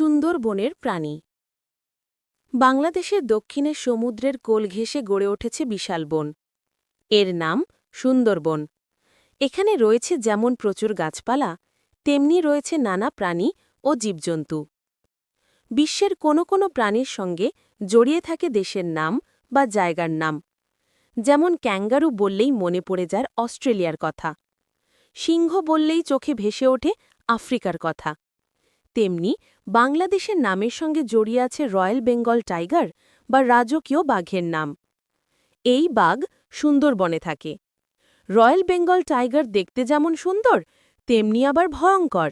সুন্দরবনের প্রাণী। বাংলাদেশের দক্ষিণে সমুদ্রের কোল ঘেঁষে গড়ে উঠেছে বিশাল বন। এর নাম সুন্দরবন এখানে রয়েছে যেমন প্রচুর গাছপালা, তেমনি রয়েছে নানা প্রাণী ও জীবজন্তু। বিশ্বের কোনো কোনো প্রাণীর সঙ্গে জড়িয়ে থাকে দেশের নাম বা জায়গার নাম। যেমন ক্যাঙ্গারু বললেই মনে পড়ে যায় অস্ট্রেলিয়ার কথা। সিংহ বললেই চোখে ভেসে ওঠে আফ্রিকার কথা। তেমনি বাংলাদেশের নামের সঙ্গে জড়িয়ে আছে রয়্যাল বেঙ্গল টাইগার বা রাজকীয় বাঘের নাম। এই বাঘ সুন্দরবনে থাকে। রয়্যাল বেঙ্গল টাইগার দেখতে যেমন সুন্দর, তেমনি আবার ভয়ঙ্কর।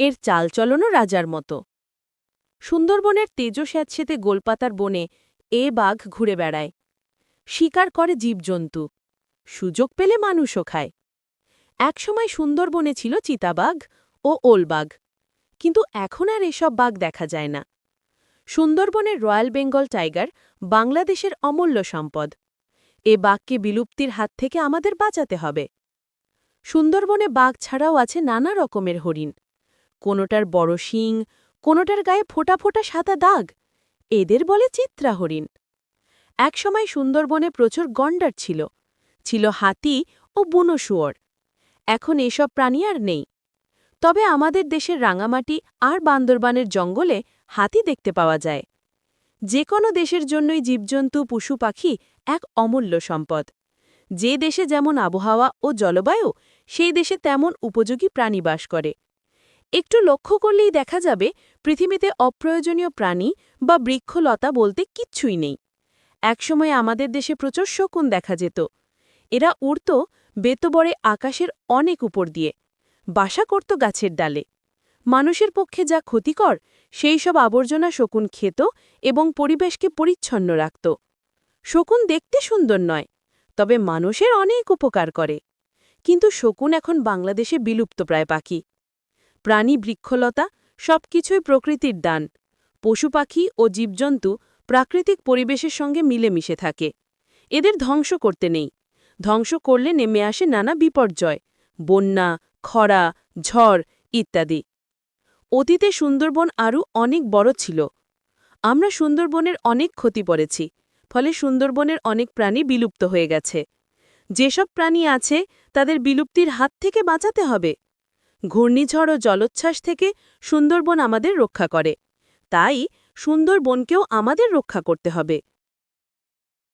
এর চালচলনও রাজার মতো। সুন্দরবনের তেজস্যাঁতসেতে গোলপাতার বনে এ বাঘ ঘুরে বেড়ায়। শিকার করে জীবজন্তু। সুযোগ পেলে মানুষও খায়। একসময় সুন্দরবনে ছিল চিতাবাঘ ও ওলবাঘ। কিন্তু এখন আর এসব বাঘ দেখা যায় না। সুন্দরবনের রয়্যাল বেঙ্গল টাইগার বাংলাদেশের অমূল্য সম্পদ। এ বাঘকে বিলুপ্তির হাত থেকে আমাদের বাঁচাতে হবে। সুন্দরবনে বাঘ ছাড়াও আছে নানা রকমের হরিণ। কোনোটার বড় শিং, কোনোটার গায়ে ফোটা ফোটা সাদা দাগ। এদের বলে চিত্রা হরিণ। একসময় সুন্দরবনে প্রচুর গন্ডার ছিল। ছিল হাতি ও বুনো শুয়োর। এখন এসব প্রাণী আর নেই। তবে আমাদের দেশের রাঙামাটি আর বান্দরবানের জঙ্গলে হাতি দেখতে পাওয়া যায়। যে কোনো দেশের জন্যই জীবজন্তু, পশু পাখি এক অমূল্য সম্পদ। যে দেশে যেমন আবহাওয়া ও জলবায়ু, সেই দেশে তেমন উপযোগী প্রাণী বাস করে। একটু লক্ষ্য করলেই দেখা যাবে, পৃথিবীতে অপ্রয়োজনীয় প্রাণী বা বৃক্ষলতা বলতে কিচ্ছুই নেই। একসময় আমাদের দেশে প্রচুর শকুন দেখা যেত। এরা উড়ত বেতবরে আকাশের অনেক উপর দিয়ে। বাসা করত গাছের ডালে। মানুষের পক্ষে যা ক্ষতিকর, সেই সব আবর্জনা শকুন খেত এবং পরিবেশকে পরিচ্ছন্ন রাখত। শকুন দেখতে সুন্দর নয়, তবে মানুষের অনেক উপকার করে। কিন্তু শকুন এখন বাংলাদেশে বিলুপ্ত প্রায় পাখি। প্রাণী বৃক্ষলতা সবকিছুই প্রকৃতির দান। পশু পাখি ও জীবজন্তু প্রাকৃতিক পরিবেশের সঙ্গে মিলেমিশে থাকে। এদের ধ্বংস করতে নেই। ধ্বংস করলে নেমে আসে নানা বিপর্যয়, বন্যা খরা, ঝড় ইত্যাদি। অতীতে সুন্দরবন আরও অনেক বড় ছিল। আমরা সুন্দরবনের অনেক ক্ষতি পড়েছি, ফলে সুন্দরবনের অনেক প্রাণী বিলুপ্ত হয়ে গেছে। যেসব প্রাণী আছে, তাদের বিলুপ্তির হাত থেকে বাঁচাতে হবে। ঘূর্ণিঝড় ও জলোচ্ছ্বাস থেকে সুন্দরবন আমাদের রক্ষা করে। তাই সুন্দরবনকেও আমাদের রক্ষা করতে হবে।